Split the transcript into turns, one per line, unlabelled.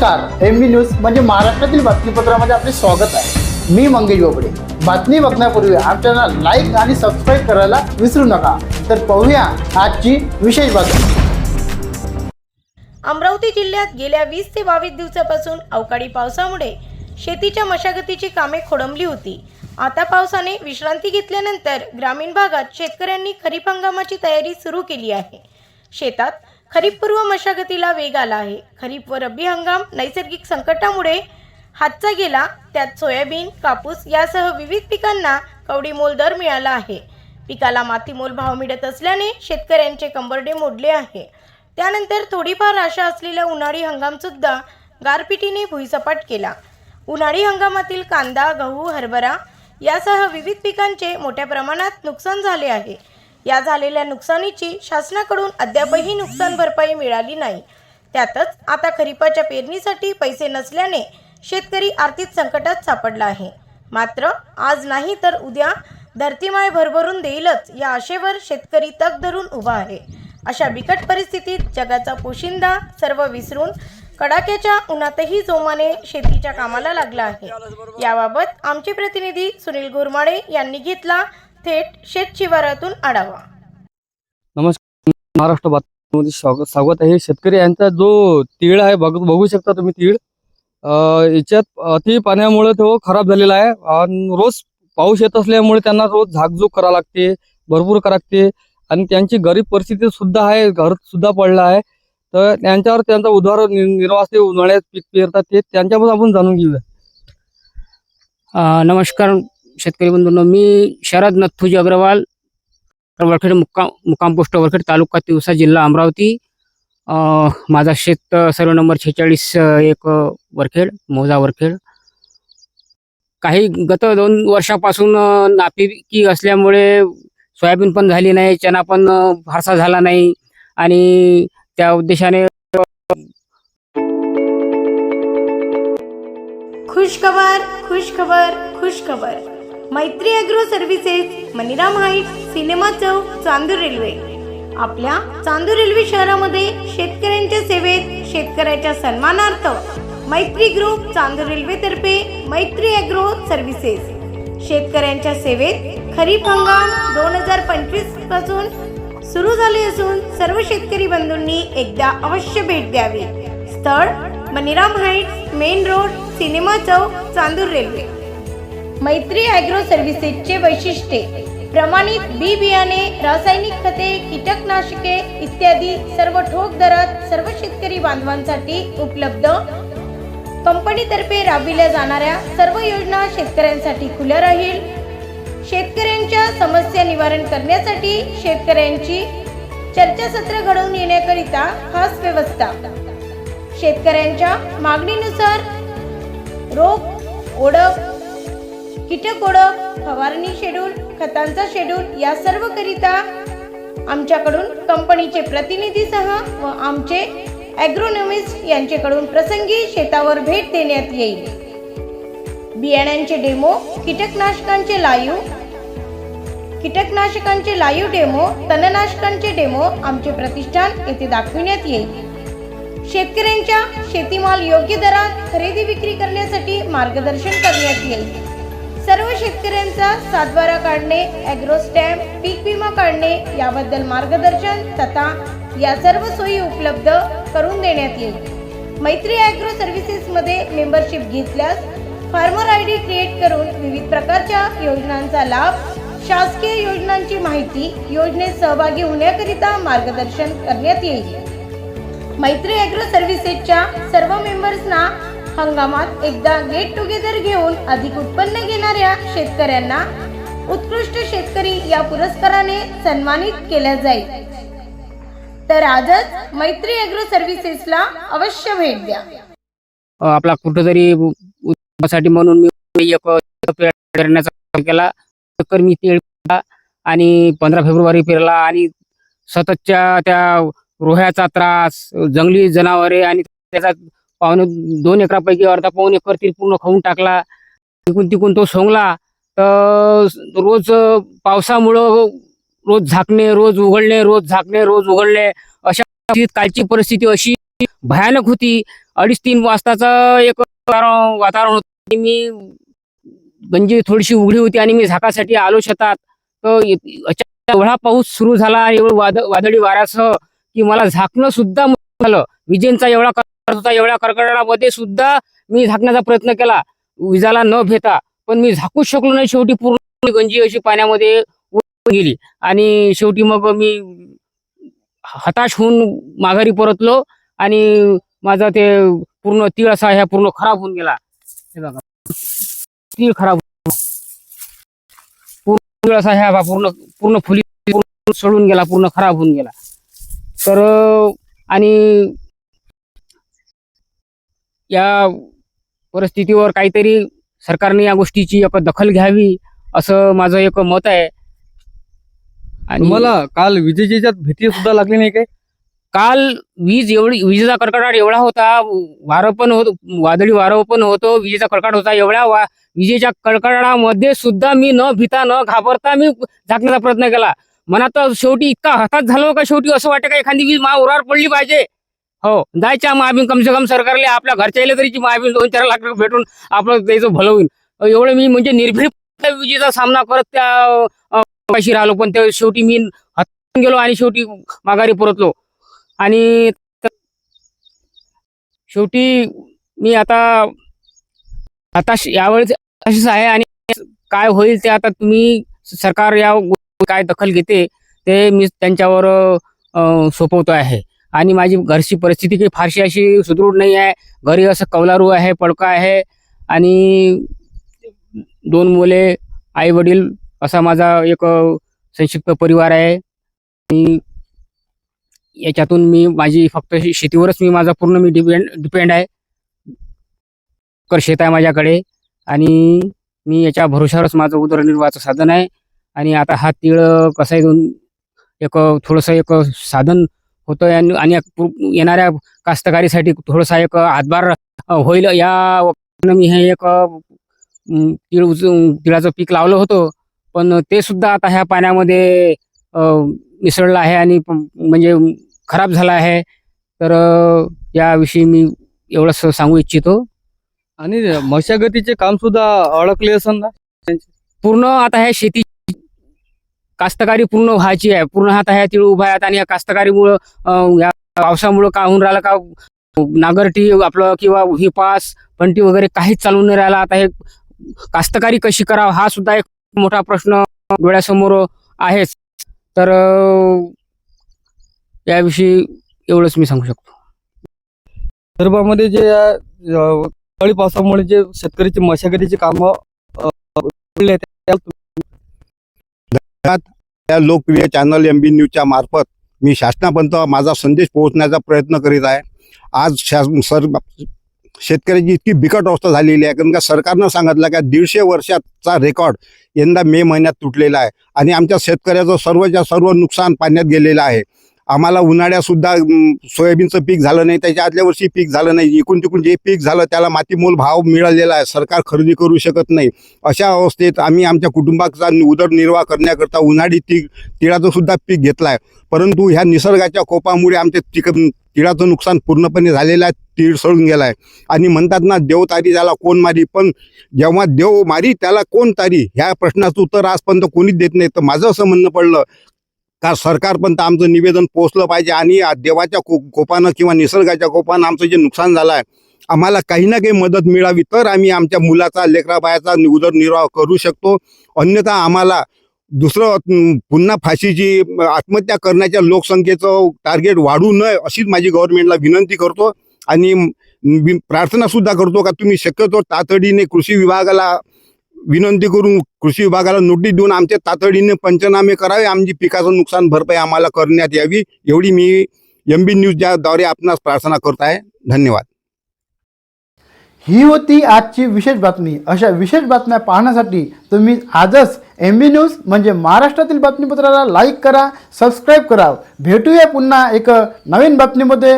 नमस्कार एम बी न्यूज म्हणजे महाराष्ट्रातील बातमीपत्रामध्ये आपले स्वागत आहे. मी मंगेश बोबडे. बातमी बघण्यापूर्वी आमच्या लाईक आणि सबस्क्राईब करायला विसरू नका. तर पाहूया आजची विशेष बातमी.
अमरावती जिल्ह्यात गेल्या वीस ते बावीस दिवसापासून अवकाळी पावसामुळे शेतीच्या मशागतीची कामे खोडंबली होती. आता पावसाने विश्रांती घेतल्यानंतर ग्रामीण भागात शेतकऱ्यांनी खरीप हंगामाची तयारी सुरू केली आहे. शेतात खरीपपूर्व मशागतीला वेग आला आहे. खरीप व रब्बी हंगाम नैसर्गिक संकटामुळे हातचा गेला. त्यात सोयाबीन कापूस यासह विविध पिकांना कवडी मोल दर मिळाला आहे. पिकाला मातीमोल भाव मिळत असल्याने शेतकऱ्यांचे कंबरडे मोडले आहे. त्यानंतर थोडीफार आशा असलेला उन्हाळी हंगामसुद्धा गारपिटीने भुईसपाट केला. उन्हाळी हंगामातील कांदा गहू हरभरा यासह विविध पिकांचे मोठ्या प्रमाणात नुकसान झाले आहे. या झालेल्या नुकसानीची शासनाकडून अद्यापही नुकसान भरपाई मिळाली नाही. त्यातच आता खरीपाच्या पेरणीसाठी पैसे नसल्याने शेतकरी आर्थिक संकटात सापडला आहे. मात्र आज नाही तर उद्या धरतीमाय भरभरून देईलच या आशेवर शेतकरी तग धरून उभा आहे. अशा बिकट परिस्थितीत जगाचा पोशिंदा सर्व विसरून कडाक्याच्या उन्हातही जोमाने शेतीच्या कामाला लागला आहे. याबाबत आमचे प्रतिनिधी सुनील गुरमाडे यांनी घेतला थेट शेत शिवारातून आढावा.
नमस्कार महाराष्ट्र बातमीमध्ये स्वागत स्वागत आहे. शेतकरी यांचा जो तीळ आहे बघ बघू शकता तुम्ही तीळ. याच्यात अति पाण्यामुळे तो खराब झालेला आहे आणि रोज पाऊस येत असल्यामुळे त्यांना रोज झाकझूक करावं लागते भरपूर करावं लागते आणि त्यांची गरीब परिस्थिती सुद्धा आहे घर सुद्धा पडलं आहे. तर त्यांच्यावर त्यांचा उद्धार नि- निर्वाह ते उन्हाळ्यात पीक पेरतात ते. त्यांच्यापासून आपण जाणून घेऊया.
नमस्कार शेतकरी बंधूंनो मी शरद नथुजी अग्रवाल वरखेड मुक्काम मुक्काम पोस्ट वरखेड तालुका तिवसा जिल्हा अमरावती. माझा शेत सर्व नंबर छेचाळीस एक वरखेड मोजा वरखेड. काही गत दोन वर्षापासून नापिकी असल्यामुळे सोयाबीन पण झाली नाही चना पण फारसा झाला नाही आणि त्या उद्देशाने
खुश खबर खुश खबर खुश खबर Maitri agro services Maniram height cinema चौक चांदूर रेल्वे. आपल्या चांदूर रेल्वे शहरामध्ये शेतकऱ्यांच्या सेवेत शेतकऱ्याच्या सन्मानार्थ मैत्री ग्रुप चांदूर रेल्वेतर्फे मैत्री अॅग्रो सर्व्हिसेस. शेतकऱ्यांच्या सेवेत खरीप हंगाम दोन हजार पंचवीसपासून सुरू झाले असून सर्व शेतकरी बंधूंनी एकदा अवश्य भेट द्यावी. स्थळ Maniram heights main road cinema चौक चांदूर रेल्वे. मैत्री अॅग्रो सर्व्हिसेसचे वैशिष्ट्ये प्रमाणित बी बियाणे रासायनिक खते कीटकनाशके इत्यादी सर्व ठोक दरात सर्व शेतकरी बांधवांसाठी उपलब्ध. कंपनीतर्फे राबविल्या जाणाऱ्या सर्व योजना शेतकऱ्यांसाठी खुल्या राहील. शेतकऱ्यांच्या समस्या निवारण करण्यासाठी शेतकऱ्यांची चर्चासत्र घडवून येण्याकरिता खास व्यवस्था. शेतकऱ्यांच्या मागणीनुसार रोग ओळख कीटक ओळख फवारणी शेड्यूल खतांचा शेड्यूल या सर्व करिता आमच्याकडून कंपनीचे प्रतिनिधीसह व आमचे ॲग्रोनॉमिस्ट यांचेकडून प्रसंगी शेतावर भेट देण्यात येईल. बियाण्यांचे डेमो कीटकनाशकांचे लाईव कीटकनाशकांचे लाईव्ह डेमो तणनाशकांचे डेमो आमचे प्रतिष्ठान येथे दाखविण्यात येईल. शेतकऱ्यांच्या शेतीमाल योग्य दरात खरेदी विक्री करण्यासाठी मार्गदर्शन करण्यात येईल. सर्व शेतकऱ्यांचा सातबारा काढणे ॲग्रो स्टॅम्प पीक विमा काढणे याबद्दल मार्गदर्शन तथा या सर्व सोयी उपलब्ध करून देण्यात येईल. मैत्री ॲग्रो सर्व्हिसेसमध्ये मेंबरशिप घेतल्यास फार्मर आय डी क्रिएट करून विविध प्रकारच्या योजनांचा लाभ शासकीय योजनांची माहिती योजनेत सहभागी होण्याकरिता मार्गदर्शन करण्यात येईल. मैत्री ॲग्रो सर्व्हिसेसच्या सर्व मेंबर्सना हंगामात एकदा गेट टुगेदर घेऊन अधिक उत्पन्न घेणाऱ्या शेतकऱ्यांना उत्कृष्ट शेतकरी या पुरस्काराने सन्मानित केल्या जाईल. तर आजच मैत्री ॲग्रो सर्व्हिसेसला अवश्य भेट द्या.
आपला कुठंतरी साठी म्हणून मी एक पेरण्याचा केला. तर मी आणि पंधरा फेब्रुवारी पेरला आणि सततच्या त्या रोह्याचा त्रास जंगली जनावरे आणि त्याचा पावणे दोन एकरापैकी अर्धा पाऊन एकर ती पूर्ण खाऊन टाकला. तिकून तिकून तो सोंगला. तर रोज पावसामुळं रोज झाकणे रोज उघडणे रोज झाकणे रोज उघडणे. अशा कालची परिस्थिती अशी भयानक होती. अडीच तीन वाजताचा एक वातावरण होतं. मी गंजी थोडीशी उघडी होती आणि मी झाकासाठी आलो शेतात. तर अचानक एवढा पाऊस सुरू झाला एवढं वाद वादळी वाऱ्यासह की मला झाकणं सुद्धा विजेंचा एवढा कर्कट होता एवढ्या कडकडाटामध्ये सुद्धा मी झाकण्याचा प्रयत्न केला. विजाला न भेता पण मी झाकूच शकलो नाही. शेवटी पूर्ण गंजी अशी पाण्यामध्ये उडून गेली. आणि शेवटी मग मी हताश होऊन माघारी परतलो आणि माझा ते पूर्ण तीळ असा ह्या पूर्ण खराब होऊन गेला. हे बघा. तीळ खराब होऊन- पूर्ण तीळ असा ह्या पूर्ण पूर्ण फुली पूर्ण सडून गेला पूर्ण खराब होऊन गेला. तर आणि या परिस्थितीवर काहीतरी सरकारने या गोष्टीची एक दखल घ्यावी असं माझं एक मत आहे. आणि
तुम्हाला काल विजेची याच्यात भीती सुद्धा लागली नाही काय?
काल वीज एवढी विजेचा कडकडाट एवढा होता वारं पण होत वादळी वारं पण होतं विजेचा कडकडाट होता एवढ्या वा विजेच्या कडकडाटामध्ये सुद्धा मी न भीता न घाबरता मी झाकण्याचा प्रयत्न केला. मनात तर शेवटी इतका हताश झालो का शेवटी असं वाटतं का एखादी वीज मा पडली पाहिजे? हो जायच्या महाबीन कम से कम सरकारले आपल्या घरच्या तरीची महाबीन दोन चार लाख रुपये भेटून आपलं त्याचं भलं होईल एवढं मी म्हणजे निर्भीड विजेचा सामना करत त्या पाशी राहिलो पण ते शेवटी मी हताश गेलो आणि शेवटी माघारी परतलो. आणि शेवटी मी आता आता यावेळेस अशीच आहे आणि काय होईल ते आता तुम्ही सरकार या काय दखल घेते ते मी त्यांच्यावर सोपवतो आहे. आणि माझी घरची परिस्थिती काही फारशी अशी सुदृढ नाही आहे. घरी असं कौलारू आहे पडका आहे. आणि दोन मुले आई वडील असा माझा एक संक्षिप्त परिवार आहे. आणि याच्यातून मी माझी फक्त शेतीवरच मी माझा पूर्ण मी डिपेंड डिपेंड आहे. कर शेत आहे माझ्याकडे. आणि मी याच्या भरोशावरच माझं उदरनिर्वाहाचं साधन आहे. आणि आता हा तीळ कसं आहे एक थोडंसं एक साधन होतं आणि येणाऱ्या कास्तकारीसाठी थोडासा एक हातभार होईल. या मी हे एक तीळ तिळाचं पीक लावलं होतं. पण ते सुद्धा आता ह्या पाण्यामध्ये मिसळलं आहे आणि म्हणजे खराब झाला आहे. तर याविषयी मी एवढंच सांगू इच्छितो.
आणि मशागतीचे काम सुद्धा अडकले असेल ना?
पूर्ण आता ह्या शेती कास्तकारी पूर्ण व्हायची आहे. पूर्ण हात ह्या तिळ उभा आहेत आणि या कास्तकारीमुळं या पावसामुळं का होऊन राहिलं का? नागरटी आपलं किंवा ही पास पंटी वगैरे काहीच चालून नाही राहिला. आता हे कास्तकारी कशी करावं? हा सुद्धा एक मोठा प्रश्न डोळ्यासमोर आहेच. तर याविषयी एवढंच मी सांगू शकतो.
विदर्भामध्ये जे या अवकाळी पावसामुळे जे शेतकऱ्याची मशागतीची कामं अ, पडले आहेत, त्या-
या लोकप्रिय चॅनल एम बी न्यूजच्या मार्फत मी शासनापर्यंत माझा संदेश पोहोचण्याचा प्रयत्न करीत आहे. आज शास सर शेतकऱ्याची इतकी बिकट अवस्था झालेली आहे कारण का सरकारनं सांगितलं का दीडशे वर्षाचा रेकॉर्ड यंदा मे महिन्यात तुटलेला आहे. आणि आमच्या शेतकऱ्याचं सर्वच्या सर्व नुकसान पाण्यात गेलेलं आहे. आम्हाला उन्हाळ्यासुद्धा सोयाबीनचं पीक झालं नाही त्याच्या आदल्या वर्षी पीक झालं नाही. इकून तिकून जे पीक झालं त्याला मातीमोल भाव मिळालेला आहे. सरकार खरेदी करू शकत नाही. अशा अवस्थेत आम्ही आमच्या कुटुंबाचा उदरनिर्वाह करण्याकरता उन्हाळी ती तिळाचं सुद्धा पीक घेतलं आहे परंतु ह्या निसर्गाच्या कोपामुळे आमच्या तिक तिळाचं नुकसान पूर्णपणे झालेलं आहे. तीळ सळून गेला आहे आणि म्हणतात ना देव तारी त्याला कोण मारी पण जेव्हा देव मारी त्याला कोण तारी? ह्या प्रश्नाचं उत्तर आजपर्यंत कोणीच देत नाही. तर माझं असं म्हणणं पडलं का सरकारपर्यंत आमचं निवेदन पोहोचलं पाहिजे आणि देवाच्या को कोपानं किंवा निसर्गाच्या कोपानं आमचं जे नुकसान झालं आहे आम्हाला काही ना काही मदत मिळावी तर आम्ही आमच्या मुलाचा लेकराबायाचा उदरनिर्वाह करू शकतो. अन्यथा आम्हाला दुसरं पुन्हा फाशीची आत्महत्या करण्याच्या लोकसंख्येचं टार्गेट वाढू नये अशीच माझी गव्हर्नमेंटला विनंती करतो. आणि प्रार्थनासुद्धा करतो का तुम्ही शक्यतो तातडीने कृषी विभागाला विनंती करून कृषी विभागाला नोटीस देऊन आमचे तातडीने पंचनामे करावे. आमची पिकाचं नुकसान भरपाई आम्हाला करण्यात यावी एवढी मी एम बी न्यूजच्याद्वारे आपणास प्रार्थना करत आहे. धन्यवाद.
ही होती आजची विशेष बातमी. अशा विशेष बातम्या पाहण्यासाठी तुम्ही आजच एम बी न्यूज म्हणजे महाराष्ट्रातील बातमीपत्राला लाईक करा सबस्क्राईब करा. भेटूया पुन्हा एक नवीन बातमीमध्ये.